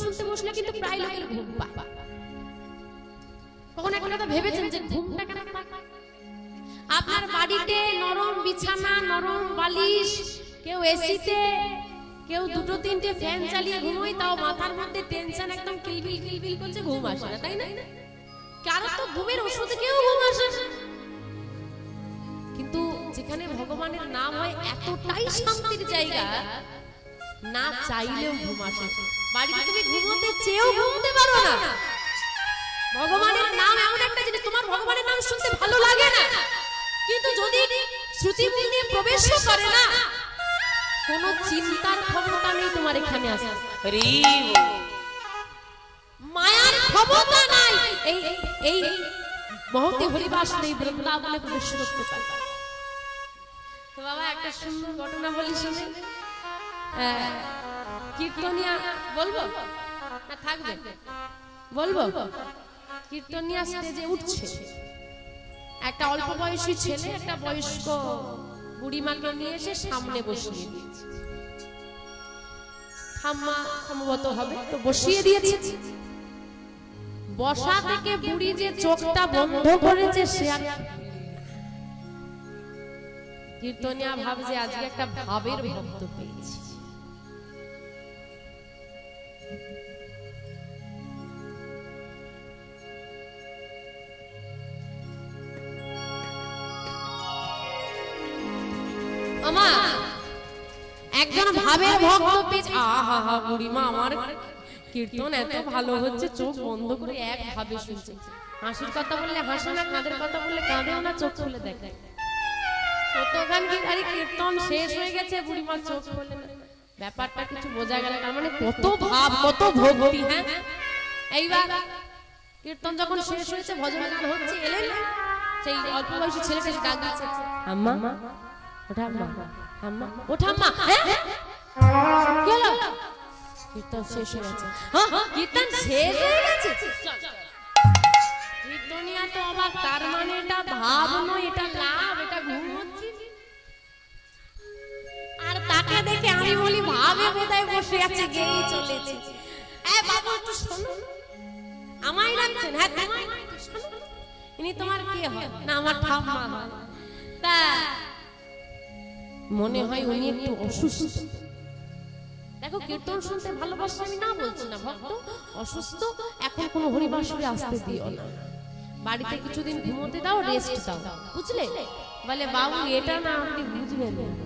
শুনতে বসলে কিন্তু প্রায় লোকের ঘুম পায়। কখন একটা কথা ভেবেছেন যে ঘুমটা কেন আপনার বাড়িতে নরম বিছানা, নরম বালিশ, কেউ এসিতে, কেউ দুটো তিনটে ফ্যান চালিয়ে ঘুমোয়, তাও মাথার মধ্যে টেনশন একদম কিলবিল কিলবিল করছে, ঘুম আসে না, তাই না? কারও তো ঘুমের ওষুধ কেউ ঘুম আসে না। কিন্তু যেখানে ভগবানের নাম হয়, এতটাই শান্তির জায়গা না চাইলেও ঘুম আসে। বাড়িতে তুমি ঘুমোতে চেয়েও ঘুমতে পারো না। ভগবানের নাম এমন একটা জিনিস তোমার ভগবানের নাম শুনতে ভালো লাগে না। কিন্তু যদি শ্রুতি দিয়ে প্রবেশ করে না কোনো চিন্তার ক্ষমতা নেই তোমার এখানে আসে মায়ার ক্ষমতা নাই। এই এই মহতে হরিবাস নেই বৃন্দাবনে প্রবেশ করতে পারে তো বাবা একটা সুন্দর ঘটনা বলি শুনে। কীর্তনিয়া, বলব? থাকবে। বলব? কীর্তনিয়া স্টেজে উঠছে। একটা অল্প বয়সী ছেলে, একটা বয়স্ক বুড়িমাকে নিয়ে এসে সামনে বসিয়ে দিয়েছে। ঠাম্মা সম্ভবত হবে, তো বসিয়ে দিয়েছে। বসা থেকে বুড়ি যে চোখটা বন্ধ করেছে, সে কীর্তনিয়া ভাবছে, আজকে একটা ভাবের ভক্ত পেয়েছি। আমা একজন ভাবের ভক্ত পেয়েছে। আহা হা বুড়িমা আমার কীর্তন এত ভালো হচ্ছে চোখ বন্ধ করে এক ভাবে শুনছে। হাসির কথা বললে হাসে না কাঁদের কথা বললে কাঁদেও না চোখ খুলে দেখে। কতখান কি আরে কীর্তন শেষ হয়ে গেছে বুড়িমা চোখ খুলে না। ব্যাপারটা কিছু বোঝা গেল তার মানে কত ভাব কত ভক্তি হ্যাঁ? এইবার কীর্তন যখন শেষ হয়েছে ভজন গান হচ্ছে এলেন সেই অল্প বয়সী ছেলেটা ডাক দিচ্ছে। আম্মা ওঠা আম্মা আম্মা ওঠা আম্মা হ্যাঁ? কি হলো? কীর্তন শেষ হয়ে গেছে। হ্যাঁ? কীর্তন শেষ হয়ে গেছে? কীর্তনিয়া তো অবাক তার মানে এটা ভাব নয় এটা লাভ তাকে দেখে আমি বলি ভাবে বোধহয় বসে আছে চলেছে। হ্যাঁ মনে হয় উনি একটু অসুস্থ। দেখো, কীর্তন শুনতে ভালোবাসে আমি না বলছি না, ভক্ত। অসুস্থ, এখন কোনো হরিবাসরে আসতে দিও না। বাড়িতে কিছুদিন ঘুমোতে দাও রেস্ট দাও। বুঝলে? বলে, বাবু, এটা না আপনি বুঝবেন না।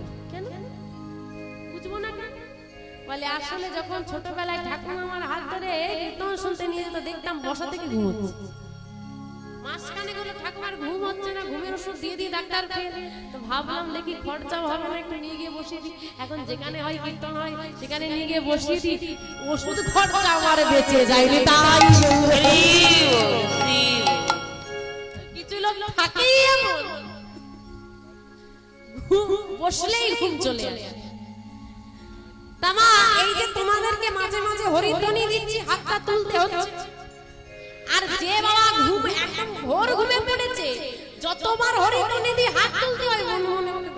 বলে, আসলে যখন ছোটবেলায় ঠাকুর আমার হাত ধরে কীর্তন শুনতে নিয়ে যেত, দেখতাম বসা থেকে ঘুমোচ্ছে মাঝখানে গেলো ঠাকুমার ঘুম হচ্ছে না, ঘুমের ওষুধ দিয়ে দিয়ে ডাক্তার ফের। তো ভাবলাম, দেখি খরচাও হবে না, একটু নিয়ে গিয়ে বসিয়ে দিই। এখন যেখানে হয় কীর্তন হয়, সেখানে নিয়ে গিয়ে বসিয়ে দিই। ওষুধ খরচা আমার বেঁচে যায়নি তাই। কিছু লোক থাকেই বসলেই ঘুম চলে আসে। মাঝে হরিধ্বনি দিচ্ছি, হাতটা তুলতে হচ্ছে। আর যে বাবা ঘুম একদম ঘোর ঘুমে পড়েছে, যতবার হরিধ্বনি দিয়ে হাত তুলতে হয়, মনে মনে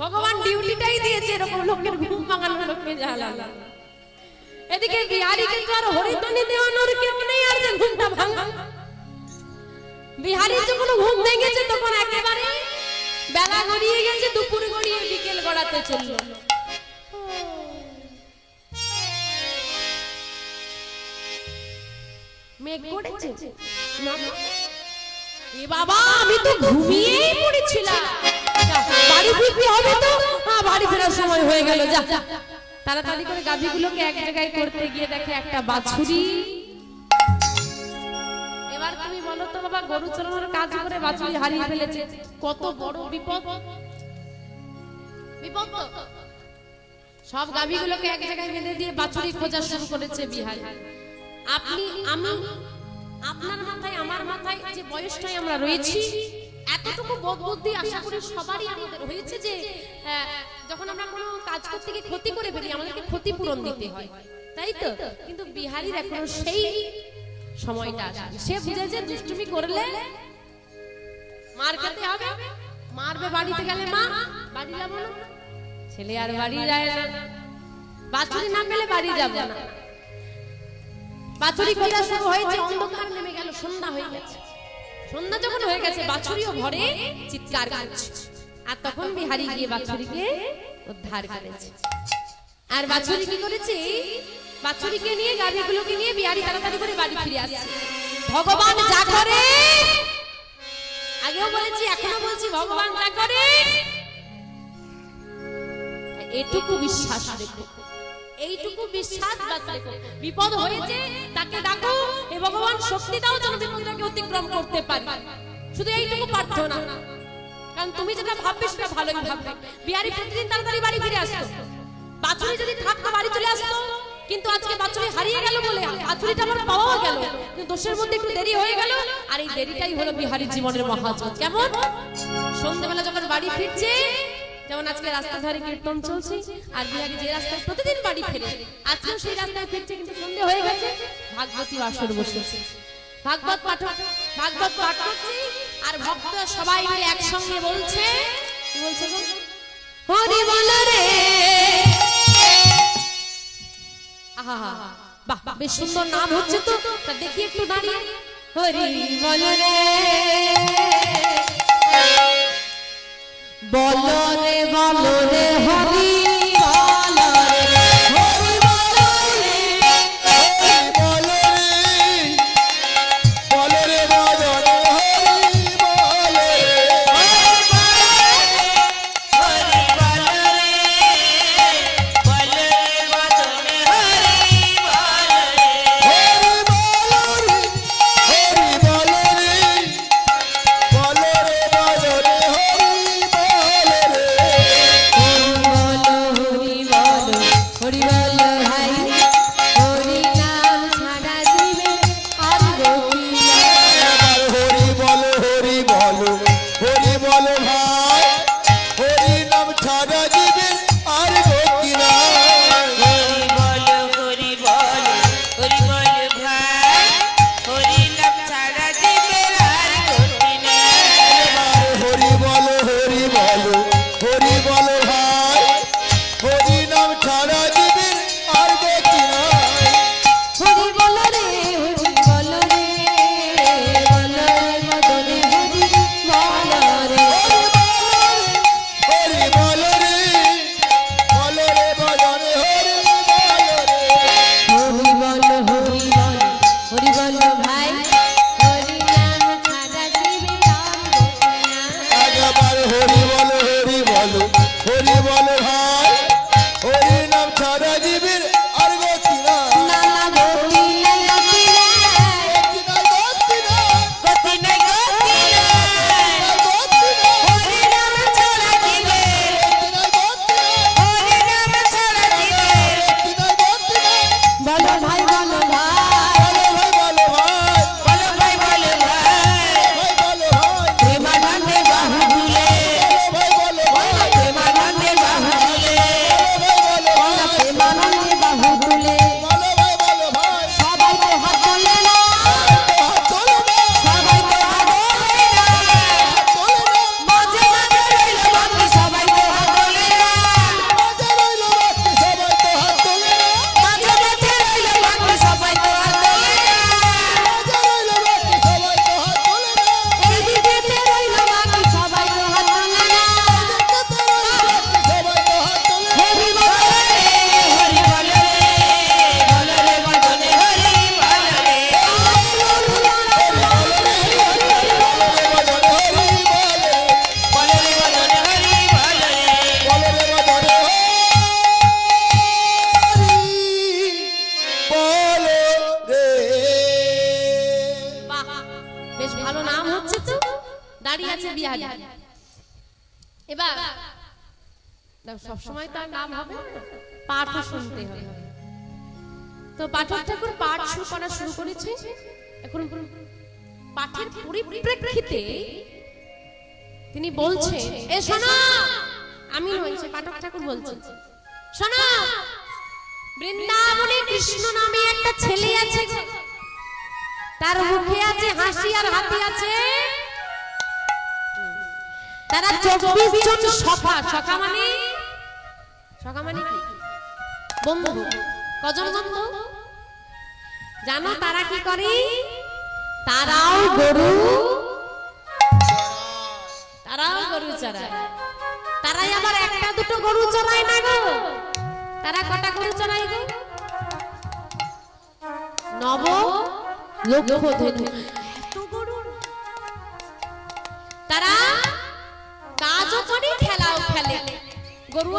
ভগবান লোকের এদিকে হরিধ্বনি দেওয়ানোর কেউ নেই, আর বিহারি যখন ঘুম ভেঙেছে তখন একেবারে বেলা গড়িয়ে গেছে, দুপুর গড়িয়ে বিকেল গড়াতে চলল। মেঘ করেছে? এ বাবা, আমি হ্যাঁ বাড়ি ফেরার সময় হয়ে গেল, যা। তাড়াতাড়ি করে গাভীগুলোকে এক জায়গায় করতে গিয়ে দেখে একটা বাছুরি গরু চড়ানোর কাজ করে বাছুরি হারিয়ে ফেলেছে। কত বড় বিপদ। বিপদ সব গাভীগুলোকে এক জায়গায় বেঁধে দিয়ে বাছুরি খোঁজা শুরু করেছে বিহার। আপনি আমি আপনার মাথায় আমার মাথায় যে বয়সটাই আমরা রয়েছি এতটুকু বুদ্ধি আশা করি সবারই আমাদের হয়েছে যে আহ, যখন আমরা কোনো কাজ করতে গিয়ে ক্ষতি করে ফেলি আমাদেরকে ক্ষতিপূরণ দিতে হয়। তাই তো? কিন্তু বিহারির এখন সেই সময়টা। সে বুঝেছে দুষ্টুমি করলে মার খেতে হবে? মারবে বাড়িতে গেলে মা? বাড়ি যাব না। ছেলে আর বাড়ি যায় না। বাছুরি নাম পেলে বাড়ি যাবে না। বাছুরি খোঁজা শুরু হয়েছে? অন্ধকার নেমে গেল সন্ধ্যা হয়ে গেছে। সন্ধ্যা যখন হয়ে গেছে বাছুরিও ঘরে চিৎকার করছে। আর তখন বিহারি গিয়ে বাছুরিকে উদ্ধার করেছে। আর বাছুরি কি করেছে? বাছুরিকে নিয়ে গাভীগুলোকে নিয়ে বিহারি তাড়াতাড়ি করে বাড়ি ফিরে আসছে। ভগবান যা করে। আগেও বলেছি এখনও বলছি ভগবান যা করে। এটুকু বিশ্বাস রেখো। এইটুকু বিশ্বাস বাস রেখো। বিপদ হয়েছে তাকে ডাকো এ ভগবান শক্তি দাও যেন বিপদটাকে অতিক্রম করতে পারি। শুধু এইটুকু প্রার্থনা। কারণ তুমি যেটা ভাববে সেটা ভালোই ভাববে। বিহারি প্রতিদিন তাড়াতাড়ি বাড়ি ফিরে আসতো। বাছুরি যদি থাকতো বাড়ি চলে আসতো। কিন্তু আজকে বাছুরি হারিয়ে গেল বলে, বাছুরিটা আমার পাওয়াও গেল। দোষের মধ্যে একটু দেরি হয়ে গেল, আর এই দেরিটাই হলো বিহারি জীবনের মহাজন কেমন? সন্ধ্যেবেলা যখন বাড়ি ফিরছে, যেমন আজকে রাস্তার ধারে কীর্তন চলছে, আর বিহারি যে রাস্তায় প্রতিদিন বাড়ি ফেরে, আজকেও সেই রাস্তায় ফিরছে, কিন্তু সন্ধে হয়ে গেছে, ভাগবতী বাসর বসেছে। ভাগবত পাঠ ভাগবত পাঠ করছে, আর ভক্তরা সবাই মিলে একসঙ্গে বলছে, কি বলছে হরি বল রে বাহ, বেশ সুন্দর নাম হচ্ছে তো। দেখি একটু দাঁড়িয়ে। হরি বল রে। বল রে বল রে, হরি। বিহারি। এবার সবসময় তার নাম হবে না, শুনতে হবে। তো পাঠক ঠাকুর পাঠ শুরু করা শুরু করেছে। এখন পাঠের পরিপ্রেক্ষিতে তিনি এ শোনো আমি হয়েছে পাঠক ঠাকুর বলছেন শোনো বৃন্দাবনে কৃষ্ণ নামে একটা ছেলে আছে। তার মুখে আছে হাসি আর হাতি আছে। তারা চব্বিশ জন সখা। সখা। মানে? সখা মানে কি? বন্ধু। কজন বন্ধু? জানো তারা কি করে? তারাও গরু। তারাও গরু চড়ায়। তারাই আবার একটা দুটো গরু চড়ায় না গো? তারা কটা গরু চড়ায় গো? নব লক্ষ ধনু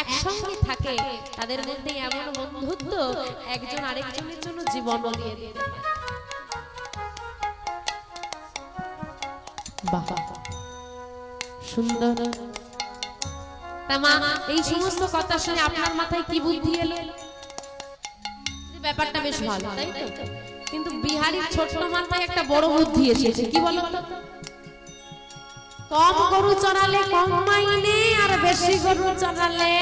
একসঙ্গে থাকে, তাদের মধ্যে এমন বন্ধুত্ব একজন আরেকজনের জন্য জীবন দিয়ে দিতে সুন্দর। এই সমস্ত কথা শুনে আপনার মাথায় কি বুদ্ধি এলো? ব্যাপারটা বেশ ভালো কিন্তু বিহারির ছোট্ট মাথায় একটা বড় বুদ্ধি এসেছে, কি বলো? কম গরু চড়ালে কম মাইনে, আর বেশি গরু চড়ালে?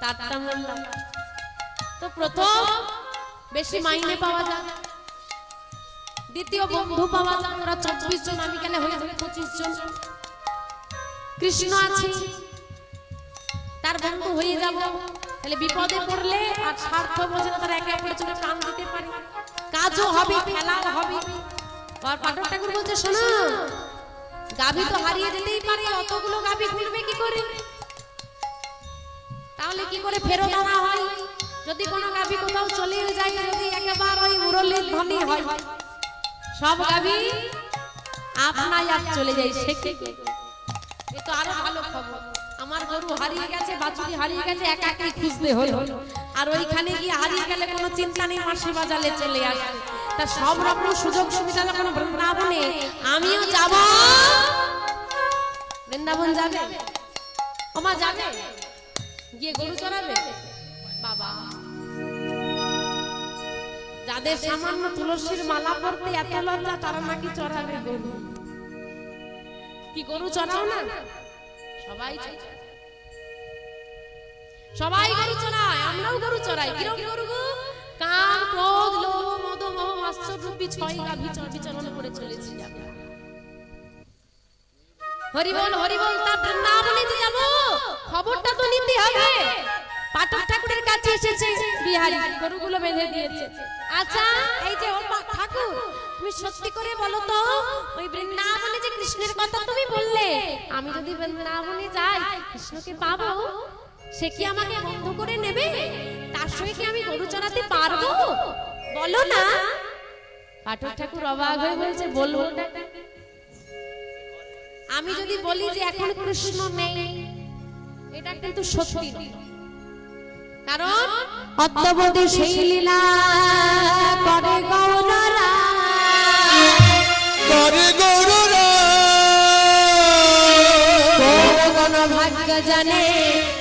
তারটা তো প্রথম বেশি মাইনে পাওয়া যায় দ্বিতীয় বন্ধু পাওয়া যায় ওরা চব্বিশ জন, আমি গেলে হয়ে যাবে পঁচিশ জন। কৃষ্ণ আছে, তার বন্ধু হয়ে যাব। তাহলে বিপদে পড়লে আর স্বার্থ বোঝে না, তারা একে অপরের জন্য প্রাণ দিতে পারে। কাজও হবে, খেলাও হবে। আর পাঠক ঠাকুর বলছে, শোনো, গাভী তো হারিয়ে যেতেই পারে, অতগুলো গাভী খুলবে কি করে? তাহলে কি করে ফেরত আনা হয়? যদি কোনো গাভী কোথাও চলে যায়, যদি একেবারে ওই মুরলির ধনী হয়, সব গাভী আপনাই আপ চলে যায়, সে কি তো আরও গরু হারিয়ে গেছে, বাছুরি হারিয়ে গেছে, একা একাই খুঁজতে হলো। আর ওইখানে গিয়ে হারিয়ে গেলে কোনো চিন্তা নেই, মাসি বাজালে চলে আসবে। তা সব রকম সুযোগ সুবিধা যখন বৃন্দাবনে। আমিও যাব। বৃন্দাবন যাবে? ওমা যাবে? গিয়ে গরু চড়াবে? বাবা। যাদের সামান্য তুলসীর মালা পরতে এত লজ্জা, তারা নাকি চড়াবে গরু। কি গরু চড়াও না? সবাই চড়ায়। সবাই গরু চড়ায়, আমরাও গরু চড়াই। কিরম গরু গো? কাম, ক্রোধ, লোভ, মদ, মোহ মাৎসর রূপী, ছয় গাভী চর বিচরণ করে চলেছি আমরা। হরি বল হরি বল, তা বৃন্দাবনে যে যাব? খবরটা তো নিতে হবে। পাঠক ঠাকুরের কাছে এসেছে বিহারি। গরুগুলো বেঁধে দিয়েছে। আচ্ছা এই যে ও ঠাকুর, তুমি সত্যি করে বলো তো, ওই বৃন্দাবনে যে কৃষ্ণের কথা তুমি বললে, আমি যদি বৃন্দাবনে যাই, কৃষ্ণকে পাবো? সে কি আমাকে বন্ধ করে নেবে? তার সঙ্গে কি আমি গরু চড়াতে পারব? বলো না। পাঠক ঠাকুর অবাক হয়ে বলছে বলব না। আমি যদি বলি যে এখন কৃষ্ণ নেই এটা কিন্তু সত্যি। কারণ অদ্যবধি সেই লীলা করে গৌররা করে গরুরা জানে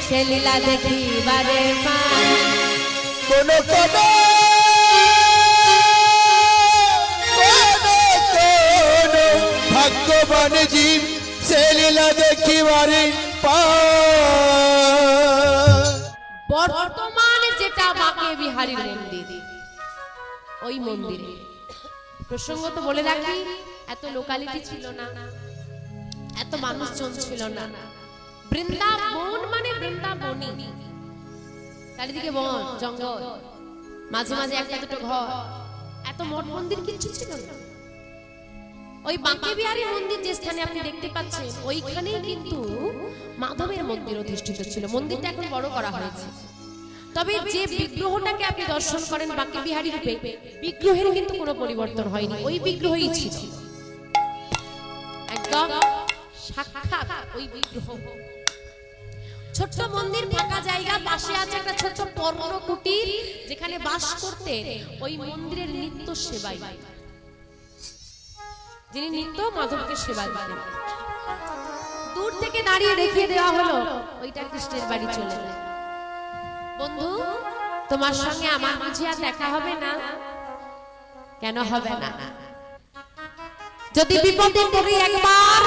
সে লীলা দেখিবারে পায়। কোন কোন কোন ভাগ্যবান জীব সে লীলা দেখিবারে বর্তমানে যেটা বাঁকে বিহারীর মন্দির ওই মন্দিরে। প্রসঙ্গত বলে রাখি এত লোকালিটি ছিল না এত মানুষজন ছিল না। বৃন্দাবন বৃন্দাবনী চারিদিকে বন জঙ্গল। মাঝে মাঝে একটা দুটো ঘর। এত মঠ মন্দির কিচ্ছু ছিল না। ওই বাঁকে বিহারী মন্দির যে স্থানে আপনি দেখতে পাচ্ছেন ওইখানেই কিন্তু মাধবের মন্দির অধিষ্ঠিত ছিল। মন্দিরটা এখন বড় করা হয়েছে। তবে যে বিগ্রহটাকে আপনি দর্শন করেন বাঁকে বিহারী রূপে বিগ্রহের কিন্তু কোনো পরিবর্তন হয়নি। ওই বিগ্রহই ছিল। একদম সাক্ষাৎ ওই বিগ্রহ। ছোট্ট মন্দির ফাঁকা জায়গা, পাশে আছে একটা ছোট্ট পর্ণ কুটির যেখানে বাস করতে ওই মন্দিরের নিত্য সেবাই। যিনি নিত্য মাধবকে সেবা দিতেন। দূর থেকে দাঁড়িয়ে দেখিয়ে দেওয়া হলো, ওইটা কৃষ্ণের বাড়ি চলে এলো। বন্ধু, তোমার সঙ্গে আমার বুঝি আর দেখা হবে না। কেন হবে না? যদি বিপদে পড়ি একবার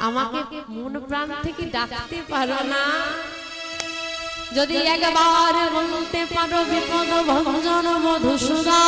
আমাকে মন প্রাণ থেকে ডাকতে পারো না। যদি একবার বলতে পারো বিপদ ভঞ্জন মধুসূদা